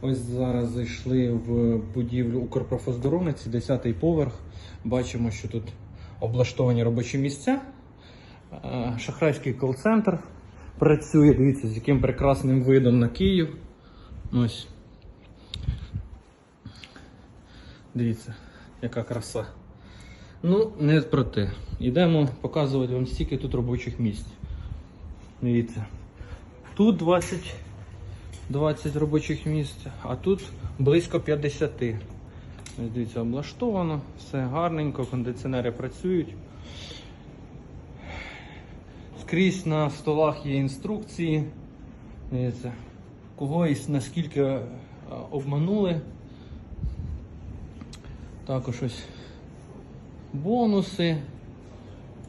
Ось зараз зайшли в будівлю Укрпрофоздоровниці, 10-й поверх. Бачимо, що тут облаштовані робочі місця. Е, Шахрайський кол-центр працює. Дивіться, з яким прекрасним видом на Київ. Ось. Дивіться, яка краса. Ну, не про те. Йдемо показувати вам стільки тут робочих місць. Дивіться. Тут 20, 20 робочих місць, а тут близько 50. Ось Дивіться, облаштовано, все гарненько, кондиціонери працюють. Скрізь на столах є інструкції. Дивіться, когось наскільки е, обманули. Також ось бонуси.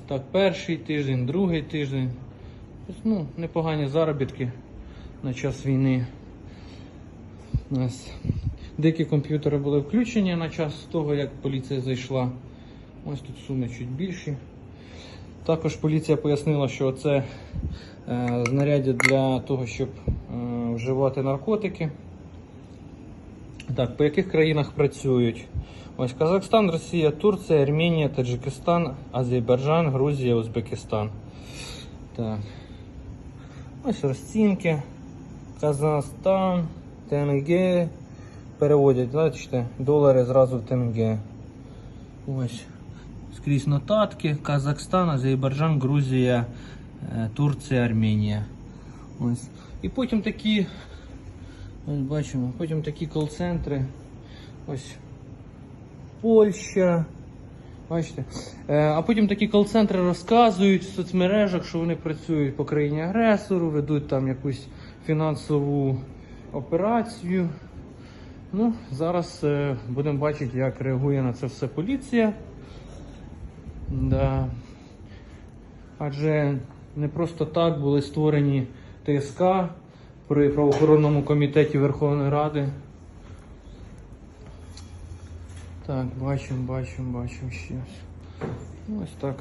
Так, перший тиждень, другий тиждень. Ось, Ну, непогані заробітки на час війни. У нас деякі комп'ютери були включені на час того, як поліція зайшла. Ось тут суми чуть більші. Також поліція пояснила, що це е, знаряддя для того, щоб е, вживати наркотики. Так, по яких країнах працюють? Ось Казахстан, Росія, Турція, Армінія, Таджикистан, Азербайджан, Грузія, Узбекистан. Так. Ось розцінки. Казахстан, тенге. Переводять, бачите, долари зразу в тенге. Ось. Скрізь нотатки. Казахстан, Азербайджан, Грузія, е, Турція, Армінія. Ось. І потім такі. Ось бачимо, потім такі кол-центри. Ось Польща. Бачите? Е, А потім такі кол-центри розказують в соцмережах, що вони працюють по країні агресору, ведуть там якусь фінансову операцію. Ну, зараз е, будемо бачити, як реагує на це все поліція. Да. Адже не просто так були створені ТСК при правоохоронному комітеті Верховної Ради. Так, бачимо, бачимо, бачимо ще. Ось так.